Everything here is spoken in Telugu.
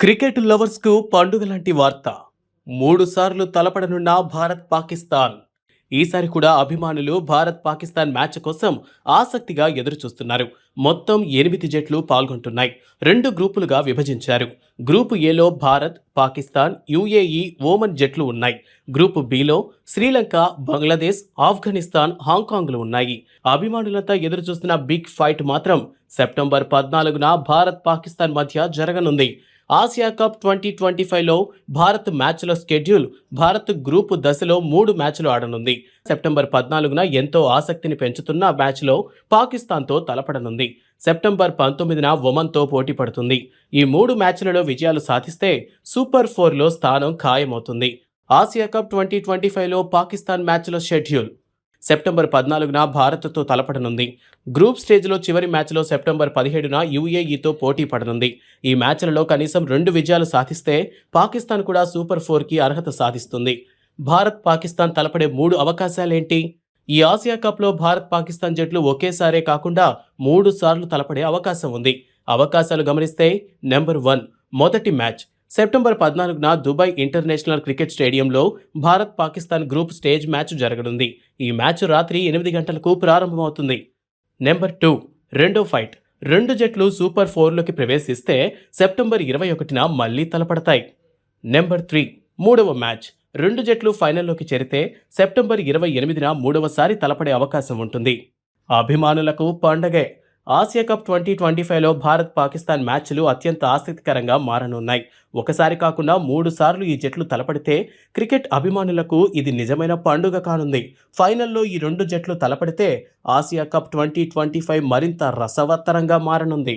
క్రికెట్ లవర్స్కు పండుగ లాంటి వార్త. మూడు సార్లు తలపడనున్న భారత్ పాకిస్తాన్. ఈసారి కూడా అభిమానులు భారత్ పాకిస్తాన్ మ్యాచ్ కోసం ఆసక్తిగా ఎదురుచూస్తున్నారు. మొత్తం ఎనిమిది జట్లు పాల్గొంటున్నాయి. రెండు గ్రూపులుగా విభజించారు. గ్రూపు ఏలో భారత్ పాకిస్తాన్ యుఏఈ ఓమన్ జట్లు ఉన్నాయి. గ్రూపు బిలో శ్రీలంక బంగ్లాదేశ్ ఆఫ్ఘనిస్తాన్ హాంకాంగ్లు ఉన్నాయి. అభిమానులంతా ఎదురుచూస్తున్న బిగ్ ఫైట్ మాత్రం సెప్టెంబర్ పద్నాలుగున భారత్ పాకిస్తాన్ మధ్య జరగనుంది. ఆసియా కప్ ట్వంటీ ట్వంటీ ఫైవ్లో భారత్ మ్యాచ్ల స్కెడ్యూల్ భారత్ గ్రూప్ దశలో మూడు మ్యాచ్లు ఆడనుంది. సెప్టెంబర్ పద్నాలుగున ఎంతో ఆసక్తిని పెంచుతున్న మ్యాచ్లో పాకిస్తాన్తో తలపడనుంది. సెప్టెంబర్ పంతొమ్మిదిన ఒమన్తో పోటీ పడుతుంది. ఈ మూడు మ్యాచ్లలో విజయాలు సాధిస్తే సూపర్ ఫోర్లో స్థానం ఖాయమవుతుంది. ఆసియా కప్ ట్వంటీ ట్వంటీ ఫైవ్లో పాకిస్తాన్ మ్యాచ్ల షెడ్యూల్ సెప్టెంబర్ పద్నాలుగున భారత్తో తలపడనుంది. గ్రూప్ స్టేజ్లో చివరి మ్యాచ్లో సెప్టెంబర్ పదిహేడున యుఏఈతో పోటీ పడనుంది. ఈ మ్యాచ్లలో కనీసం రెండు విజయాలు సాధిస్తే పాకిస్తాన్ కూడా సూపర్ ఫోర్కి అర్హత సాధిస్తుంది. భారత్ పాకిస్తాన్ తలపడే మూడు అవకాశాలేంటి? ఈ ఆసియా కప్లో భారత్ పాకిస్తాన్ జట్లు ఒకేసారే కాకుండా మూడు సార్లు తలపడే అవకాశం ఉంది. అవకాశాలు గమనిస్తే నెంబర్ వన్ మొదటి మ్యాచ్ సెప్టెంబర్ పద్నాలుగున దుబాయ్ ఇంటర్నేషనల్ క్రికెట్ స్టేడియంలో Bharat Pakistan group stage match జరగనుంది. ఈ మ్యాచ్ రాత్రి ఎనిమిది గంటలకు ప్రారంభమవుతుంది. నెంబర్ టూ రెండో ఫైట్. రెండు జట్లు సూపర్ ఫోర్లోకి ప్రవేశిస్తే సెప్టెంబర్ ఇరవై ఒకటిన మళ్ళీ తలపడతాయి. నెంబర్ త్రీ మూడవ మ్యాచ్. రెండు జట్లు ఫైనల్లోకి చేరితే సెప్టెంబర్ ఇరవై ఎనిమిదిన మూడవసారి తలపడే అవకాశం ఉంటుంది. అభిమానులకు పండగే. ఆసియా కప్ ట్వంటీ ట్వంటీ ఫైవ్లో భారత్ పాకిస్తాన్ మ్యాచ్లు అత్యంత ఆసక్తికరంగా మారనున్నాయి. ఒకసారి కాకుండా మూడు సార్లు ఈ జట్లు తలపడితే క్రికెట్ అభిమానులకు ఇది నిజమైన పండుగ కానుంది. ఫైనల్లో ఈ రెండు జట్లు తలపడితే Asia cup twenty twenty five మరింత రసవత్తరంగా మారనుంది.